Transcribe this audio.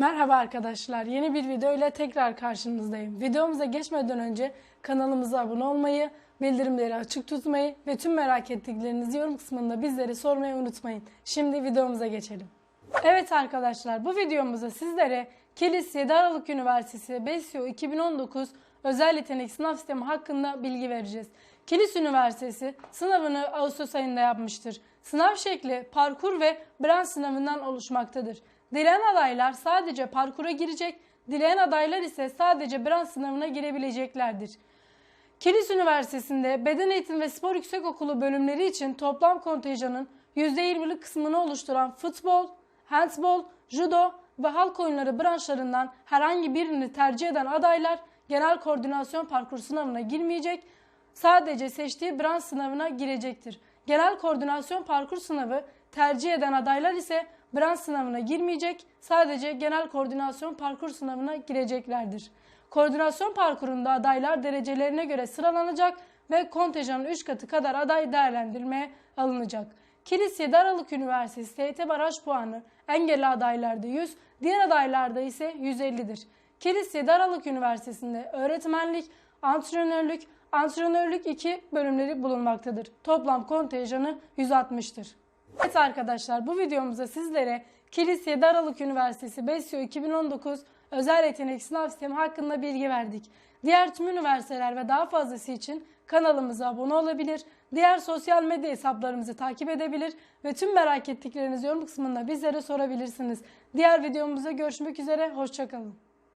Merhaba arkadaşlar. Yeni bir video ile tekrar karşınızdayım. Videomuza geçmeden önce kanalımıza abone olmayı, bildirimleri açık tutmayı ve tüm merak ettiklerinizi yorum kısmında bizlere sormayı unutmayın. Şimdi videomuza geçelim. Evet arkadaşlar bu videomuzda sizlere Kilis 7 Aralık Üniversitesi BESYO 2019 özel yetenek sınav sistemi hakkında bilgi vereceğiz. Kilis Üniversitesi sınavını Ağustos ayında yapmıştır. Sınav şekli parkur ve branş sınavından oluşmaktadır. Dileyen adaylar sadece parkura girecek, dileyen adaylar ise sadece branş sınavına girebileceklerdir. Kilis Üniversitesi'nde Beden Eğitimi ve Spor Yüksekokulu bölümleri için toplam kontenjanın %20'lik kısmını oluşturan futbol, handbol, judo ve halk oyunları branşlarından herhangi birini tercih eden adaylar genel koordinasyon parkur sınavına girmeyecek, sadece seçtiği branş sınavına girecektir. Genel koordinasyon parkur sınavı tercih eden adaylar ise branş sınavına girmeyecek, sadece genel koordinasyon parkur sınavına gireceklerdir. Koordinasyon parkurunda adaylar derecelerine göre sıralanacak ve kontenjanın 3 katı kadar aday değerlendirmeye alınacak. Kilis 7 Aralık Üniversitesi TYT baraj puanı engelli adaylarda 100, diğer adaylarda ise 150'dir. Kilis 7 Aralık Üniversitesi'nde öğretmenlik, antrenörlük, antrenörlük 2 bölümleri bulunmaktadır. Toplam kontenjanı 160'tır. Evet arkadaşlar bu videomuzda sizlere Kilis 7 Aralık Üniversitesi BESYO 2019 özel yetenek sınav sistemi hakkında bilgi verdik. Diğer tüm üniversiteler ve daha fazlası için kanalımıza abone olabilir, diğer sosyal medya hesaplarımızı takip edebilir ve tüm merak ettiklerinizi yorum kısmında bizlere sorabilirsiniz. Diğer videomuzda görüşmek üzere, hoşçakalın.